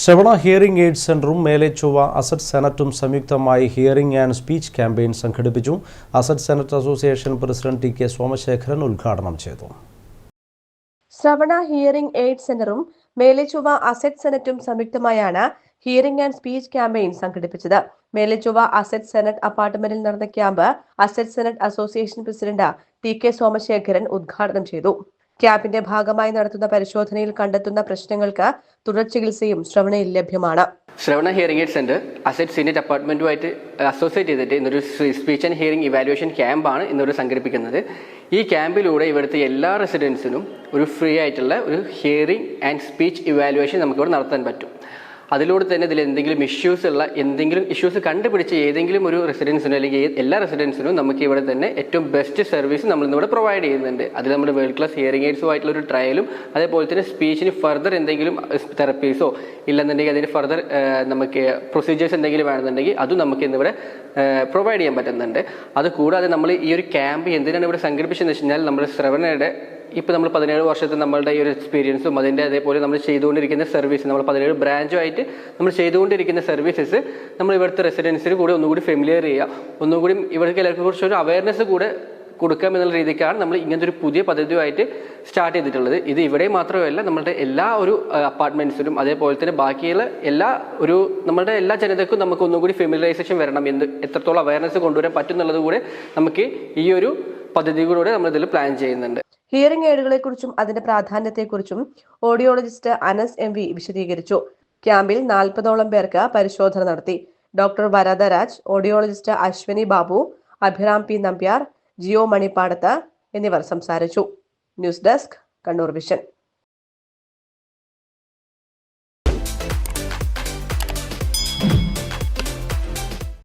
ശ്രവണ hearing aid സെന്ററും മേലെ ചൊവ്വ അസറ്റ് സെനറ്റും സംയുക്തമായി ഹിയറിംഗ് ആൻഡ് സ്പീച്ച് ക്യാമ്പയിൻ സംഘടിപ്പിച്ചു. Asset senate association president T K Somasekharan ഉദ്ഘാടനം ചെയ്തു. ശ്രവണ ഹിയറിംഗ് എയ്ഡ് സെന്ററും മേലെചൊവ്വ അസറ്റ് സെനറ്റും സംയുക്തമായാണ് ഹിയറിംഗ് ആൻഡ് സ്പീച്ച് ക്യാമ്പയിൻ സംഘടിപ്പിച്ചത്. മേലച്ചുവ അസറ്റ് സെനറ്റ് അപ്പാർട്ട്മെന്റിൽ നടന്ന camp asset senate association president T K Somasekharan ഉദ്ഘാടനം ചെയ്തു. ക്യാമ്പിന്റെ ഭാഗമായി നടത്തുന്ന പരിശോധനയിൽ കണ്ടെത്തുന്ന പ്രശ്നങ്ങൾക്ക് തുടർ ചികിത്സയും ശ്രവണയിൽ ലഭ്യമാണ്. Shravana hearing aid centre asset senior ഡിപ്പാർട്ട്മെന്റുമായിട്ട് associate ചെയ്തിട്ട് ഇന്നൊരു സ്പീച്ച് ആൻഡ് ഹിയറിംഗ് ഇവാലുവേഷൻ ക്യാമ്പാണ് ഇന്നൊരു സംഘടിപ്പിക്കുന്നത്. ഈ ക്യാമ്പിലൂടെ ഇവിടുത്തെ എല്ലാ റെസിഡൻസിനും ഒരു ഫ്രീ ആയിട്ടുള്ള ഒരു ഹിയറിംഗ് ആൻഡ് സ്പീച്ച് ഇവാലുവേഷൻ നമുക്കിവിടെ നടത്താൻ പറ്റും. അതിലൂടെ തന്നെ ഇതിൽ എന്തെങ്കിലും ഇഷ്യൂസ് ഉള്ള എന്തെങ്കിലും ഇഷ്യൂസ് കണ്ടുപിടിച്ച് ഏതെങ്കിലും ഒരു റെസിഡൻസിനോ അല്ലെങ്കിൽ എല്ലാ റെസിഡൻസിനും നമുക്ക് ഇവിടെ തന്നെ ഏറ്റവും ബെസ്റ്റ് സർവീസ് നമ്മൾ ഇന്നിവിടെ പ്രൊവൈഡ് ചെയ്യുന്നുണ്ട്. അതിൽ നമ്മുടെ വേൾഡ് ക്ലാസ് ഹിയറിംഗ് എയ്ഡ്സും ആയിട്ടുള്ള ഒരു ട്രയലും അതേപോലെ തന്നെ സ്പീച്ചിന് ഫർദർ എന്തെങ്കിലും തെറപ്പീസോ ഇല്ലെന്നുണ്ടെങ്കിൽ അതിന് ഫർദർ നമുക്ക് പ്രൊസീജിയേഴ്സ് എന്തെങ്കിലും വേണമെന്നുണ്ടെങ്കിൽ അതും നമുക്ക് ഇന്നിവിടെ പ്രൊവൈഡ് ചെയ്യാൻ പറ്റുന്നുണ്ട്. അതുകൂടാതെ നമ്മൾ ഈ ഒരു ക്യാമ്പ് എന്തിനാണ് ഇവിടെ സംഘടിപ്പിച്ചതെന്ന് വെച്ച് കഴിഞ്ഞാൽ നമ്മുടെ ശ്രവണയുടെ ഇപ്പോൾ നമ്മൾ പതിനേഴ് വർഷത്തെ നമ്മളുടെ ഈ ഒരു എക്സ്പീരിയൻസും അതിന്റെ അതേപോലെ നമ്മൾ ചെയ്തുകൊണ്ടിരിക്കുന്ന സർവീസ് നമ്മൾ പതിനേഴ് ബ്രാഞ്ചുമായിട്ട് നമ്മൾ ചെയ്തുകൊണ്ടിരിക്കുന്ന സർവീസസ് നമ്മൾ ഇവിടുത്തെ റെസിഡൻസിന് കൂടി ഒന്നുകൂടി ഫെമിലിയർ ചെയ്യുക. ഒന്നുകൂടി ഇവർക്ക് എല്ലാവർക്കും കുറച്ച് ഒരു അവയർനെസ് കൂടെ കൊടുക്കാം എന്നുള്ള രീതിക്കാണ് നമ്മൾ ഇങ്ങനത്തെ ഒരു പുതിയ പദ്ധതിയുമായിട്ട് സ്റ്റാർട്ട് ചെയ്തിട്ടുള്ളത്. ഇത് ഇവിടെ മാത്രമല്ല നമ്മളുടെ എല്ലാ ഒരു അപ്പാർട്ട്മെന്റ്സിലും അതേപോലെ തന്നെ ബാക്കിയുള്ള എല്ലാ ഒരു നമ്മുടെ എല്ലാ ജനതക്കും നമുക്ക് ഒന്നുകൂടി ഫെമിലൈസേഷൻ വരണം എന്ത് എത്രത്തോളം അവയർനെസ് കൊണ്ടുവരാൻ പറ്റും എന്നുള്ളത് കൂടെ നമുക്ക് ഈ ഒരു പദ്ധതികളിലൂടെ നമ്മളിതിൽ പ്ലാൻ ചെയ്യുന്നുണ്ട്. ഹിയറിംഗ് എയ്ഡുകളെക്കുറിച്ചും അതിന്റെ പ്രാധാന്യത്തെക്കുറിച്ചും ഓഡിയോളജിസ്റ്റ് അനസ് എം വി വിശദീകരിച്ചു. ക്യാമ്പിൽ നാൽപ്പതോളം പേർക്ക് പരിശോധന നടത്തി. Doctor Varadaraj audiologist Ashwini Babu Abhiram P Nambiar Jio Manippadath എന്നിവർ സംസാരിച്ചു. News desk Kannur vision.